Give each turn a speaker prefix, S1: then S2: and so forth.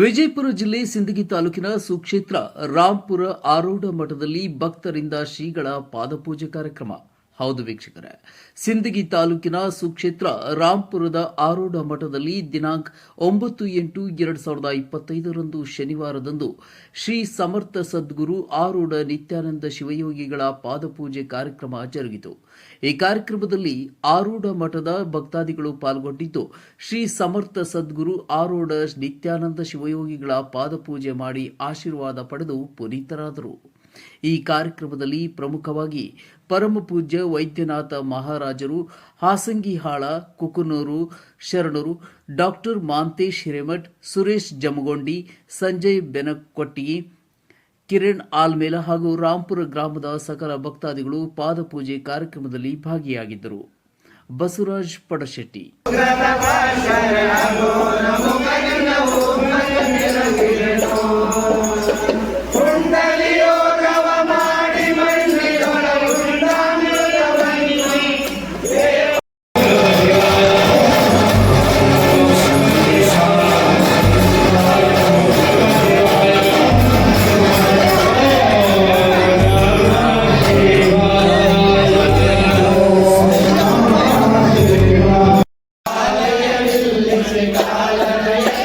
S1: ವಿಜಯಪುರ ಜಿಲ್ಲೆ ಸಿಂದಗಿ ತಾಲೂಕಿನ ಸುಕ್ಷೇತ್ರ ರಾಂಪುರ ಆರೋಢ ಮಠದಲ್ಲಿ ಭಕ್ತರಿಂದ ಶ್ರೀಗಳ ಪಾದಪೂಜೆ ಕಾರ್ಯಕ್ರಮ. ಹೌದು ವೀಕ್ಷಕರೇ. ಸಿಂದಗಿ ತಾಲೂಕಿನ ಸುಕ್ಷೇತ್ರ ರಾಂಪುರದ ಆರೂಢ ಮಠದಲ್ಲಿ ದಿನಾಂಕ ಒಂಬತ್ತು ಎಂಟು ಎರಡು ಸಾವಿರದ ಇಪ್ಪತ್ತೈದರಂದು ಶನಿವಾರದಂದು ಶ್ರೀ ಸಮರ್ಥ ಸದ್ಗುರು ಆರೂಢ ನಿತ್ಯಾನಂದ ಶಿವಯೋಗಿಗಳ ಪಾದಪೂಜೆ ಕಾರ್ಯಕ್ರಮ ಜರುಗಿತು. ಈ ಕಾರ್ಯಕ್ರಮದಲ್ಲಿ ಆರೂಢ ಮಠದ ಭಕ್ತಾದಿಗಳು ಪಾಲ್ಗೊಂಡಿದ್ದು ಶ್ರೀ ಸಮರ್ಥ ಸದ್ಗುರು ಆರೂಢ ನಿತ್ಯಾನಂದ ಶಿವಯೋಗಿಗಳ ಪಾದಪೂಜೆ ಮಾಡಿ ಆಶೀರ್ವಾದ ಪಡೆದು ಪುನೀತರಾದರು. ಈ ಕಾರ್ಯಕ್ರಮದಲ್ಲಿ ಪ್ರಮುಖವಾಗಿ ಪರಮ ಪೂಜ್ಯ ವೈದ್ಯನಾಥ ಮಹಾರಾಜರು, ಹಾಸಂಗಿಹಾಳ, ಕುಕನೂರು, ಶರಣರು, ಡಾಕ್ಟರ್ ಮಾಂತೇಶ್ ಹಿರೇಮಠ್, ಸುರೇಶ್ ಜಮಗೊಂಡಿ, ಸಂಜಯ್ ಬೆನಕೊಟ್ಟಿಗಿ ಕಿರಣ್ ಆಲ್ಮೇಲ ಹಾಗೂ ರಾಂಪುರ ಗ್ರಾಮದ ಸಕಲ ಭಕ್ತಾದಿಗಳು ಪಾದಪೂಜೆ ಕಾರ್ಯಕ್ರಮದಲ್ಲಿ ಭಾಗಿಯಾಗಿದ್ದರು. Basavaraj Padashetty. Shri Kaya Jaya